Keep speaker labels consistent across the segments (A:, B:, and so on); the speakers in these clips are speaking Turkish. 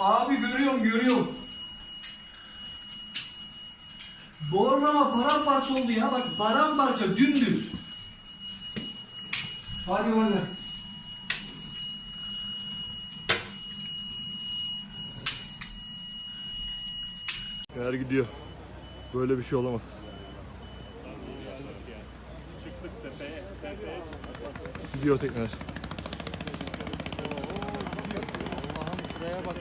A: Abi görüyorum görüyorum. Borlama paramparça oldu ya bak paramparça dümdüz. Hadi böyle.
B: Eğer gidiyor. Böyle bir şey olamaz. Gidiyor tekneler.
C: Allah'ım şuraya bak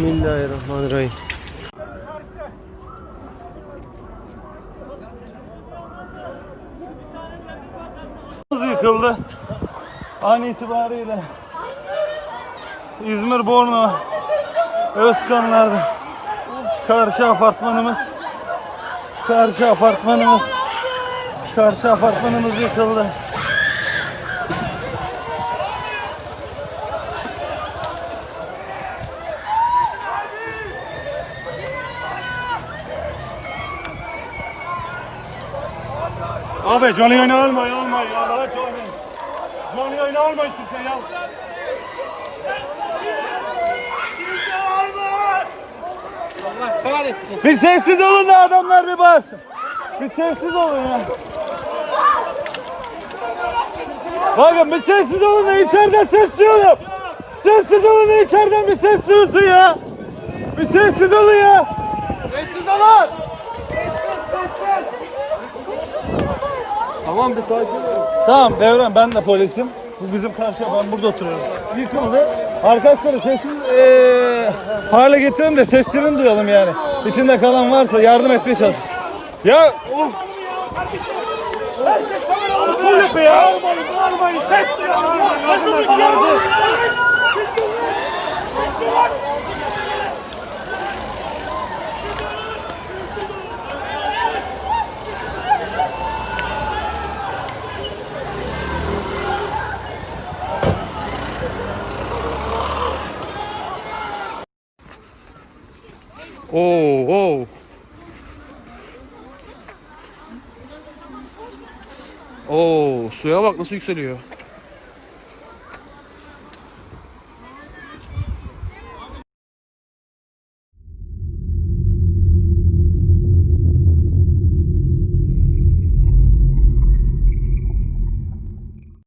D: Bismillahirrahmanirrahim.
B: yıkıldı. An itibariyle İzmir Borno Özkanlar'da karşı apartmanımız karşı apartmanımız karşı apartmanımız yıkıldı. Abi canlı yayını almayın almayın Allah'a canlı Canlı yayını alma hiç kimse ya.
C: Allah kahretsin.
B: Bir sessiz olun da adamlar bir bağırsın. Bir sessiz olun ya. Bakın bir sessiz olun da içeriden ses duyuyorum. Sessiz olun da içeriden bir ses duyulsun ya. Bir sessiz olun ya. Sessiz olun.
D: Tamam bir sakin ol.
B: Tamam Devran ben de polisim. Bu bizim karşıya ben burada oturuyorum. Yıkıldı. Arkadaşları sessiz eee hale getirelim de seslerini duyalım yani. İçinde kalan varsa yardım etmeye çalış. Ya of. Bağırmayın, bağırmayın. Ses Nasıl Oo, oo. Oo, suya bak nasıl yükseliyor.